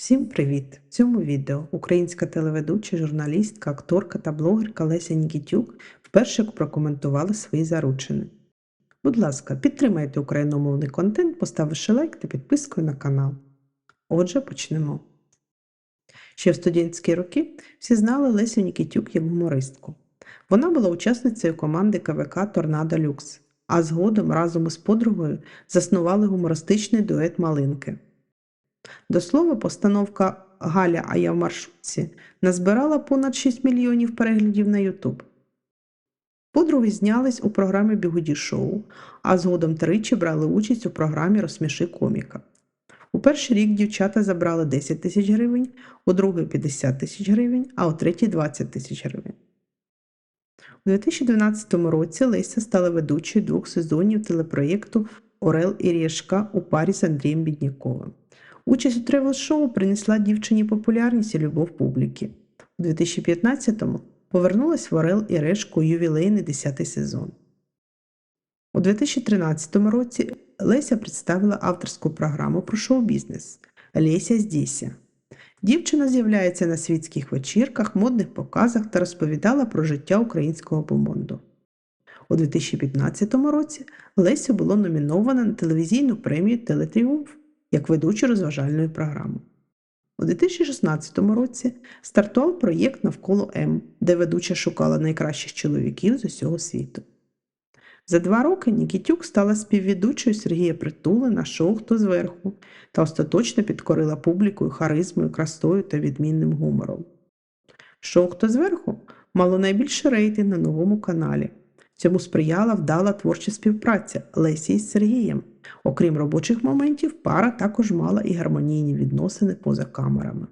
Всім привіт! В цьому відео українська телеведуча, журналістка, акторка та блогерка Леся Нікітюк вперше прокоментувала свої заручини. Будь ласка, підтримайте україномовний контент, поставивши лайк та підпискою на канал. Отже, почнемо. Ще в студентські роки всі знали Лесю Нікітюк як гумористку. Вона була учасницею команди КВК Торнадо Люкс, а згодом разом із подругою заснували гумористичний дует Малинки. До слова, постановка Галя А я в маршрутці назбирала понад 6 мільйонів переглядів на Ютуб. Подруги знялись у програмі Бігуді шоу, а згодом тричі брали участь у програмі Розсміши коміка. У перший рік дівчата забрали 10 тисяч гривень, у другий 50 тисяч гривень, а у третій 20 тисяч гривень. У 2012 році Леся стала ведучою двох сезонів телепроєкту Орел і Решка у парі з Андрієм Бідняковим. Участь у тревел-шоу принесла дівчині популярність і любов публіки. У 2015-му повернулась в Орел і Решку ювілейний 10-й сезон. У 2013 році Леся представила авторську програму про шоу-бізнес Леся здійся. Дівчина з'являється на світських вечірках, модних показах та розповідала про життя українського бомонду. У 2015 році Леся було номінована на телевізійну премію Телетріумф як ведучу розважальної програми. У 2016 році стартував проєкт Навколо М, де ведуча шукала найкращих чоловіків з усього світу. За два роки Нікітюк стала співведучою Сергія Притули на шоу Хто зверху та остаточно підкорила публікою харизмою, красою та відмінним гумором. Шоу Хто зверху мало найбільший рейтинг на новому каналі. Цьому сприяла вдала творча співпраця Лесі із Сергієм. Окрім робочих моментів, пара також мала і гармонійні відносини поза камерами.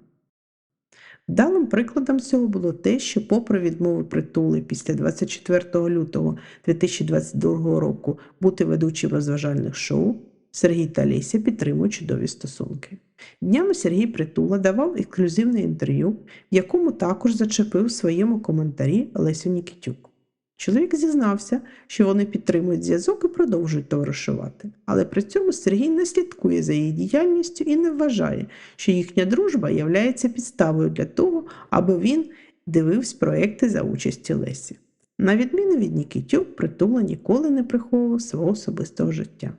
Вдалим прикладом цього було те, що, попри відмови притули після 24 лютого 2022 року бути ведучим розважальних шоу, Сергій та Леся підтримують чудові стосунки. Днями Сергій Притула давав ексклюзивне інтерв'ю, в якому також зачепив в своєму коментарі Лесю Нікітюк. Чоловік зізнався, що вони підтримують зв'язок і продовжують товаришувати, але при цьому Сергій не слідкує за її діяльністю і не вважає, що їхня дружба являється підставою для того, аби він дивився проекти за участі Лесі. На відміну від Нікітюк, притула ніколи не приховував свого особистого життя.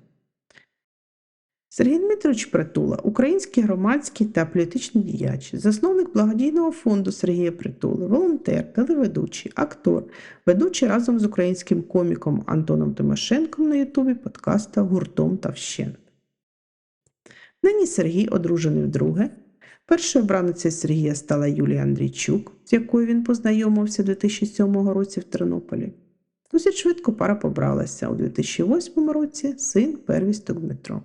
Сергій Дмитрович Притула, український громадський та політичний діяч, засновник благодійного фонду Сергія Притули, волонтер, телеведучий, актор, ведучий разом з українським коміком Антоном Тимошенком на Ютубі подкаста Гуртом та вщент. Нині Сергій одружений вдруге. Першою обраницею Сергія стала Юлія Андрійчук, з якою він познайомився у 2007 році в Тернополі. Досить швидко пара побралася у 2008 році син первісток Дмитро.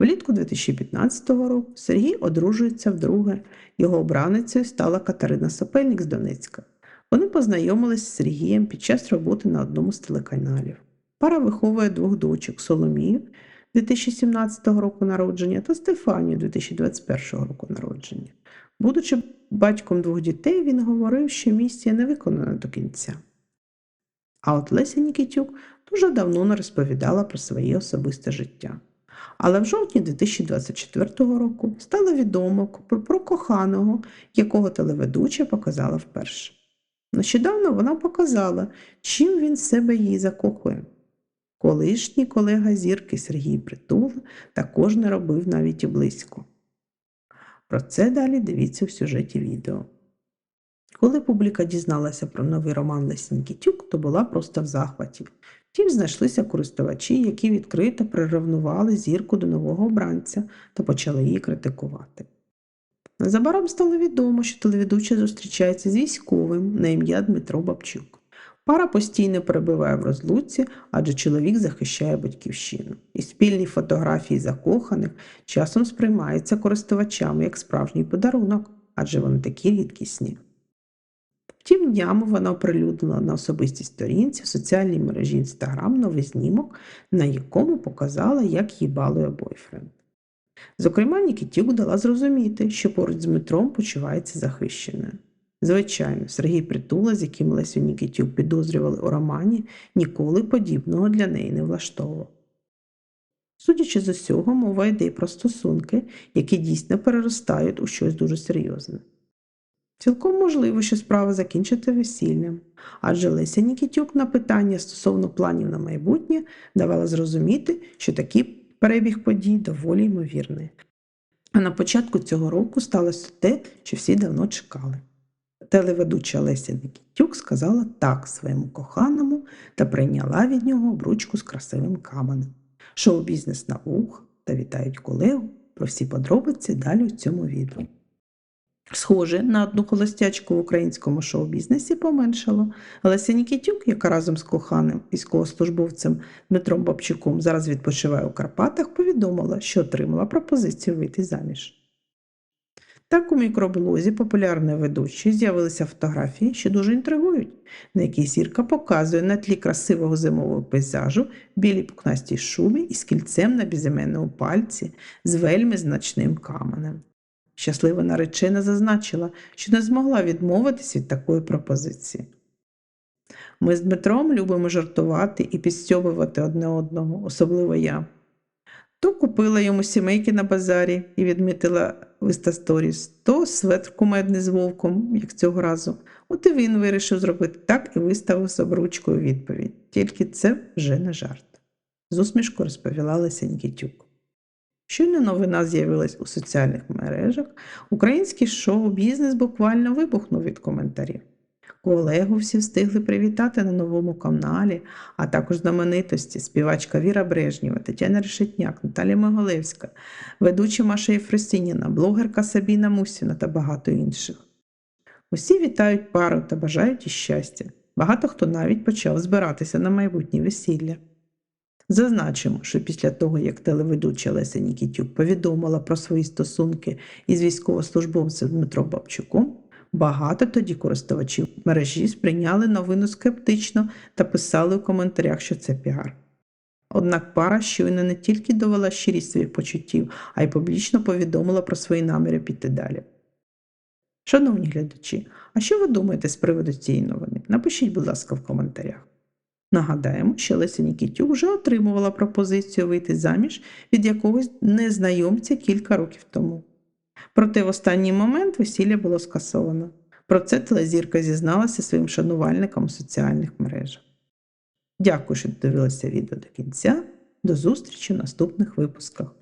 Влітку 2015 року Сергій одружується вдруге. Його обраницею стала Катерина Сопельник з Донецька. Вони познайомились з Сергієм під час роботи на одному з телеканалів. Пара виховує двох дочок Соломію 2017 року народження та Стефанію 2021 року народження. Будучи батьком двох дітей, він говорив, що місія не виконана до кінця. А от Леся Нікітюк дуже давно не розповідала про своє особисте життя. Але в жовтні 2024 року стало відомо про, коханого, якого телеведуча показала вперше. Нещодавно вона показала, чим він себе її закохує. Колишній колега зірки Сергій Притула також не робив навіть і близько. Про це далі дивіться в сюжеті відео. Коли публіка дізналася про новий роман Лесі Нікітюк, то була просто в захваті. Втім, знайшлися користувачі, які відкрито приревнували зірку до нового обранця та почали її критикувати. Незабаром стало відомо, що телеведуча зустрічається з військовим на ім'я Дмитро Бабчук. Пара постійно перебуває в розлуці, адже чоловік захищає батьківщину. І спільні фотографії закоханих часом сприймаються користувачами як справжній подарунок, адже вони такі рідкісні. Втім, днями вона оприлюднила на особистій сторінці в соціальній мережі Instagram новий знімок, на якому показала, як її балує бойфренд. Зокрема, Нікітюк дала зрозуміти, що поруч з Дмитром почувається захищеною. Звичайно, Сергій Притула, з яким Лесю Нікітюк підозрювали у романі, ніколи подібного для неї не влаштовував. Судячи з усього, мова йде про стосунки, які дійсно переростають у щось дуже серйозне. Цілком можливо, що справа закінчиться весіллям, адже Леся Нікітюк на питання стосовно планів на майбутнє давала зрозуміти, що такий перебіг подій доволі ймовірний. А на початку цього року сталося те, що всі давно чекали. Телеведуча Леся Нікітюк сказала так своєму коханому та прийняла від нього обручку з красивим каменем. Шоу-бізнес на ух та вітають колегу. Про всі подробиці далі у цьому відео. Схоже, на одну холостячку в українському шоу-бізнесі поменшало. Леся Нікітюк, яка разом з коханим військовослужбовцем Дмитром Бабчуком зараз відпочиває у Карпатах, повідомила, що отримала пропозицію вийти заміж. Так у мікроблозі популярної ведучої з'явилися фотографії, що дуже інтригують, на якій зірка показує на тлі красивого зимового пейзажу білій пухнастій шубі із кільцем на безіменному пальці з вельми значним каменем. Щаслива наречена зазначила, що не змогла відмовитись від такої пропозиції. Ми з Дмитром любимо жартувати і підстьобувати одне одного, особливо я. То купила йому сімейки на базарі і відмітила в Інстасторіс, то светр кумедний з вовком, як цього разу. От і він вирішив зробити так і виставив з обручкою відповідь. Тільки це вже не жарт. З усмішкою розповіла Нікітюк. Щойно новина з'явилась у соціальних мережах, український шоу-бізнес буквально вибухнув від коментарів. Колегу всі встигли привітати на новому каналі, а також знаменитості співачка Віра Брежнєва, Тетяна Решетняк, Наталія Моголевська, ведуча Маша Єфросініна, блогерка Сабіна Мусіна та багато інших. Усі вітають пару та бажають їй щастя. Багато хто навіть почав збиратися на майбутнє весілля. Зазначимо, що після того, як телеведуча Леся Нікітюк повідомила про свої стосунки із військовослужбовцем Дмитром Бабчуком, багато тоді користувачів мережі сприйняли новину скептично та писали у коментарях, що це піар. Однак пара щойно не тільки довела щирість своїх почуттів, а й публічно повідомила про свої наміри піти далі. Шановні глядачі, а що ви думаєте з приводу цієї новини? Напишіть, будь ласка, в коментарях. Нагадаємо, що Леся Нікітюк вже отримувала пропозицію вийти заміж від якогось незнайомця кілька років тому. Проте в останній момент весілля було скасовано. Про це телезірка зізналася своїм шанувальникам у соціальних мережах. Дякую, що дивилися відео до кінця. До зустрічі в наступних випусках.